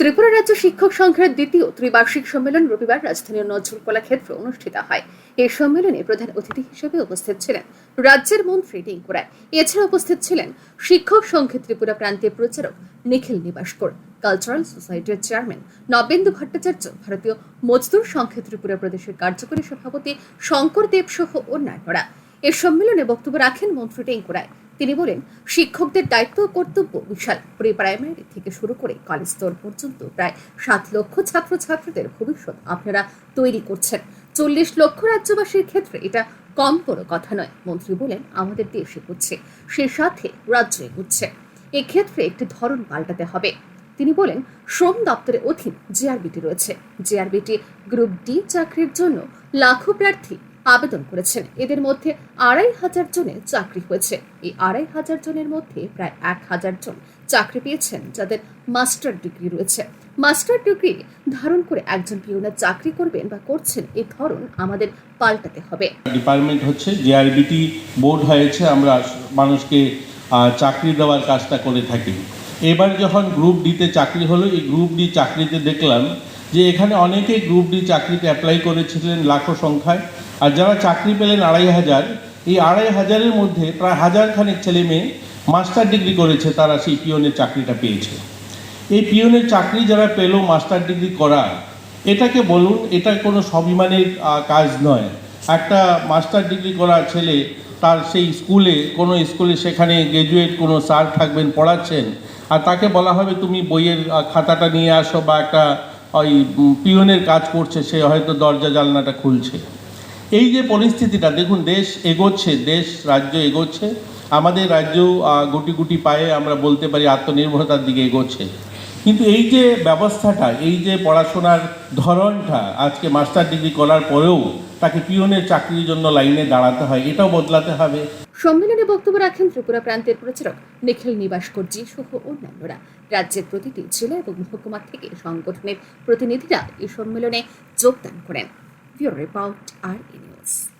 ত্রিপুরা রাজ্য শিক্ষক সংঘের দ্বিতীয় ত্রিবার্ষিক সম্মেলন রবিবার রাজধানীর নজরুল কলাক্ষেত্রে অনুষ্ঠিত হয়। এই সম্মেলনে প্রধান অতিথি হিসেবে উপস্থিত ছিলেন রাজ্যের মন্ত্রী টিঙ্কুরায় এছাড়া উপস্থিত ছিলেন শিক্ষক সংঘের ত্রিপুরা প্রান্তীয় প্রচারক নিখিল নিবাসকর, কালচারাল সোসাইটির চেয়ারম্যান নবেন্দু ভট্টাচার্য, ভারতীয় মজদুর সংঘের ত্রিপুরা প্রদেশের কার্যকরী সভাপতি শঙ্কর দেব সহ অন্যান্যরা। এ সম্মেলনে বক্তব্য রাখেন মন্ত্রী টেঙ্কুরায় তিনি বলেন, শিক্ষকদের দায়িত্ব কর্তব্য বিশাল। প্রি প্রাইমারি থেকে শুরু করে কলেজ স্তর পর্যন্ত প্রায় সাত লক্ষ ছাত্রছাত্রীদের ভবিষ্যৎ আপনারা তৈরি করছেন। চল্লিশ লক্ষ রাজ্যবাসীর ক্ষেত্রে এটা কম বড় কথা নয়, মন্ত্রী বলেন, আমাদের দেশ এগুচ্ছে, সে সাথে রাজ্য এগুচ্ছে। এক্ষেত্রে একটি ধরন পাল্টাতে হবে। তিনি বলেন, শ্রম দপ্তরের অধীন জেআরবিটি রয়েছে। জেআরবিটি গ্রুপ ডি চাকরির জন্য লাখো প্রার্থী আবেদন করেছেন। এদের মধ্যে আড়াই হাজার জনের চাকরি হয়েছে। এই আড়াই হাজার জনের মধ্যে প্রায় এক হাজার জন চাকরি পেয়েছেন যাদের মাস্টার ডিগ্রি রয়েছে। মাস্টার ডিগ্রি ধারণ করে একজন পিওনের চাকরি করবেন বা করছেন এই ধরন আমাদের পাল্টাতে হবে। ডিপার্টমেন্ট হচ্ছে জেআরবিটি বোর্ড হয়েছে, আমরা মানুষকে চাকরি দেওয়ার কাজটা করে থাকি। এবার যখন গ্রুপ ডিতে চাকরি হলো, এই গ্রুপ ডি চাকরিতে দেখলাম যে এখানে অনেকেই গ্রুপ ডি চাকরিতে অ্যাপ্লাই করেছিলেন লাখো সংখ্যায়। আর যারা চাকরি পেলেন আড়াই হাজার, এই আড়াই হাজারের মধ্যে প্রায় হাজার খানেক ছেলে মেয়ে মাস্টার ডিগ্রি করেছে, তারা সেই পিওনের চাকরিটা পেয়েছে। এই পিওনের চাকরি যারা পেল মাস্টার ডিগ্রি করা এটাকে বলুন, এটা কোনো স্বাভিমানের কাজ নয়। একটা মাস্টার ডিগ্রি করা ছেলে তার সেই স্কুলে, কোনো স্কুলে সেখানে গ্রাজুয়েট কোনো স্যার থাকবেন, পড়াচ্ছেন, আর তাকে বলা হবে তুমি বইয়ের খাতাটা নিয়ে আসো বা একটা, ওই পিওনের কাজ করছে, সে হয়তো দরজা জানলাটা খুলছে। এই যে পরিস্থিতিটা, দেখুন, দেশ এগোচ্ছে, দেশ, রাজ্য এগোচ্ছে। আমাদের রাজ্য গুটি গুটি পায়ে আমরা বলতে পারি আত্মনির্ভরতার দিকে এগোচ্ছে। কিন্তু এই যে ব্যবস্থাটা, এই যে পড়াশোনার ধরনটা, আজকে মাস্টার ডিগ্রি করার পরেও তাকে পিওনের চাকরির জন্য লাইনে দাঁড়াতে হয়, এটাও বদলাতে হবে। সম্মেলনে বক্তব্য রাখেন ত্রিপুরা প্রান্তের প্রচারক নিখিল নিবাসকরজি সহ অন্যান্যরা। রাজ্যের প্রতিটি জেলা এবং মহকুমা থেকে সংগঠনের প্রতিনিধিরা এই সম্মেলনে যোগদান করেন। if you rip out our emails.